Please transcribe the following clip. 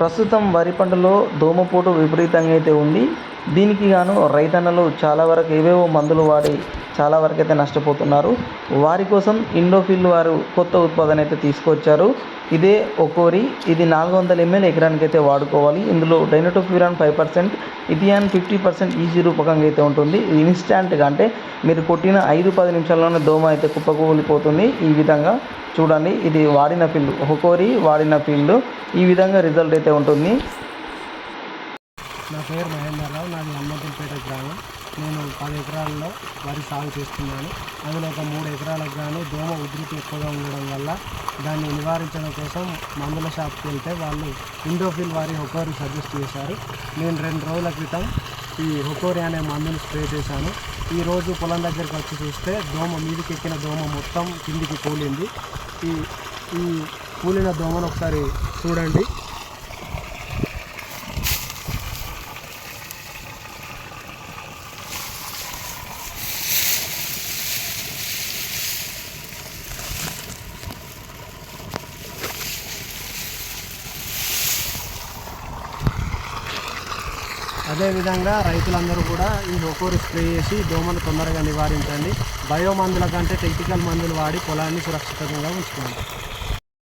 ప్రస్తుతం వరి పంటలో దోమపోటు విపరీతంగా అయితే ఉంది. దీనికి గాను రైతన్నలు చాలా వరకు ఏవేవో మందులు వాడి చాలా వరకు అయితే నష్టపోతున్నారు. వారి కోసం ఇండోఫిల్ వారు కొత్త ఉత్పాదన అయితే తీసుకొచ్చారు. ఇదే ఒకోరి ఇది నాలుగు వందల ఎంఎల్ ఎకరానికి అయితే వాడుకోవాలి. ఇందులో dinotefuran five percent ethion fifty percent EC రూపకంగా అయితే ఉంటుంది. ఇది ఇన్స్టాంట్గా అంటే మీరు కొట్టిన ఐదు పది నిమిషాల్లోనే దోమ అయితే కుప్పకూలిపోతుంది. ఈ విధంగా చూడండి ఇది వాడిన ఫీల్డ్ ఒకోరి వాడిన ఫీల్డ్. ఈ విధంగా రిజల్ట్ అయితే ఉంటుంది. నా పేరు మహేందర్రావు నాది హనుమంతులపేట గ్రామం. నేను పది ఎకరాల్లో వరి సాగు చేస్తున్నాను. అందులో ఒక మూడు ఎకరాలకు గాను దోమ ఉధృతి ఎక్కువగా ఉండడం వల్ల దాన్ని నివారించడం కోసం మందుల షాప్కి వెళ్తే వాళ్ళు ఇండోఫిల్ వారి హొకోరి సజెస్ట్ చేశారు. నేను రెండు రోజుల క్రితం ఈ హొకోరి అనే మందుని స్ప్రే చేశాను. ఈ రోజు పొలం దగ్గరికి వచ్చి చూస్తే దోమ మీదికి ఎక్కిన దోమ మొత్తం కిందికి కూలింది. ఈ ఈ కూలిన దోమను ఒకసారి చూడండి. అదేవిధంగా రైతులందరూ కూడా ఈ హోకోరి స్ప్రే చేసి దోమను తొందరగా నివారించండి. బయో మందుల కంటే టెక్నికల్ మందులు వాడి పొలాన్ని సురక్షితంగా ఉంచుకోండి.